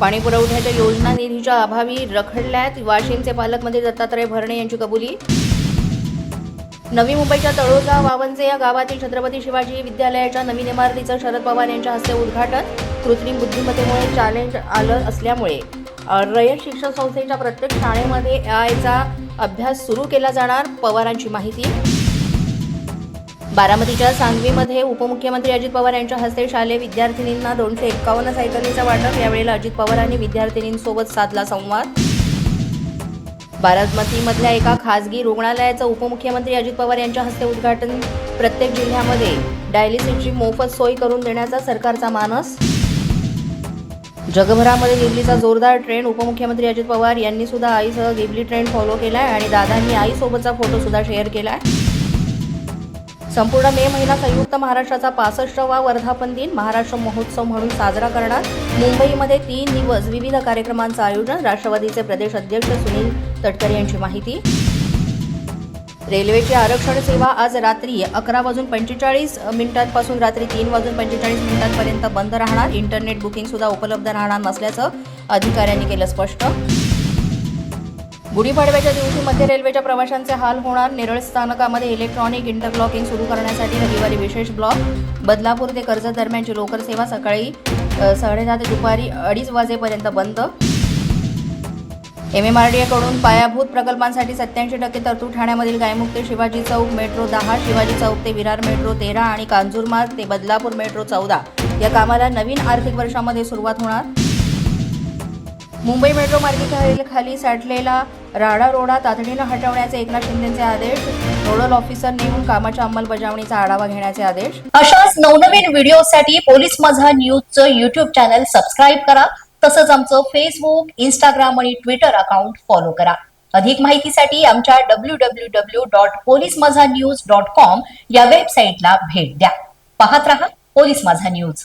पाणी पुरवठ्याच्या योजना निधीच्या अभावी रखडल्यात. वाशिमचे पालकमंत्री दत्तात्रय भरणे यांची कबुली. नवी मुंबईच्या तळोजा वावंजे या गावातील छत्रपती शिवाजी विद्यालयाच्या नवीन इमारतीचं शरद पवार यांच्या हस्ते उद्घाटन. कृत्रिम बुद्धिमत्तेमुळे चॅलेंज आलं असल्यामुळे रयत शिक्षण संस्थेच्या प्रत्येक शाळेमध्ये आयचा अभ्यास सुरू केला जाणार पवारांची माहिती. बारामतीच्या सांगवीमध्ये उपमुख्यमंत्री अजित पवार यांच्या हस्ते शालेय विद्यार्थिनींना दोनशे एक्कावन्न सायकलीचं वाटप. यावेळेला अजित पवारांनी विद्यार्थिनींसोबत साधला संवाद. बारामतीमधल्या एका खासगी रुग्णालयाचं उपमुख्यमंत्री अजित पवार यांच्या हस्ते उद्घाटन. प्रत्येक जिल्ह्यामध्ये डायलिसिसची मोफत सोय करून देण्याचा सरकारचा मानस. जगभरामध्ये गिबलीचा जोरदार ट्रेंड उपमुख्यमंत्री अजित पवार यांनी सुद्धा आईसह गिबली ट्रेंड फॉलो केलाय आणि दादांनी आईसोबतचा फोटो सुद्धा शेअर केलाय. संपूर्ण मे महिना संयुक्त महाराष्ट्राचा पासष्टवा वर्धापन दिन महाराष्ट्र महोत्सव म्हणून साजरा करणार. मुंबईमध्ये तीन दिवस विविध कार्यक्रमांचं आयोजन राष्ट्रवादीचे प्रदेश अध्यक्ष सुनील तटकरे यांची माहिती. रेल्वेची आरक्षण सेवा आज रात्री अकरा वाजून पंचेचाळीस मिनिटांपासून रात्री तीन वाजून पंचेचाळीस मिनिटांपर्यंत बंद राहणार. इंटरनेट बुकिंग सुद्धा उपलब्ध राहणार नसल्याचं अधिकाऱ्यांनी केलं स्पष्ट. गुढीपाडव्याच्या दिवशी मध्य रेल्वेच्या प्रवाशांचे हाल होणार. नेरळ स्थानकामध्ये इलेक्ट्रॉनिक इंटरलॉकिंग सुरू करण्यासाठी रविवारी विशेष ब्लॉक बदलापूर ते कर्जत दरम्यानची लोकर सेवा सकाळी साडेदहा ते दुपारी अडीच वाजेपर्यंत बंद. एम एम आर डी एकडून पायाभूत प्रकल्पांसाठी सत्याऐंशी टक्के तरतूद. ठाण्यामधील गायमुख ते शिवाजी चौक मेट्रो दहा शिवाजी चौक ते विरार मेट्रो तेरा आणि कांजूरमार्ग ते बदलापूर मेट्रो चौदा. या कामाला नवीन आर्थिक वर्षामध्ये सुरुवात होणार. मुंबई मेट्रो मार्गिकेखाली साठलेला राडा रोडा तातडीनं हटवण्याचे एकनाथ शिंदेचे आदेश नोडल ऑफिसर नेमून कामाच्या अंमलबजावणीचा आढावा घेण्याचे आदेश. अशाच नवनवीन व्हिडिओसाठी पोलीस माझा न्यूजचं युट्यूब चॅनल सबस्क्राईब करा. तसंच आमचं फेसबुक इंस्टाग्राम आणि ट्विटर अकाउंट फॉलो करा. अधिक माहितीसाठी आमच्या W W W dot police Majha news dot com या वेबसाईटला भेट द्या. पाहत रहा पोलीस माझा न्यूज.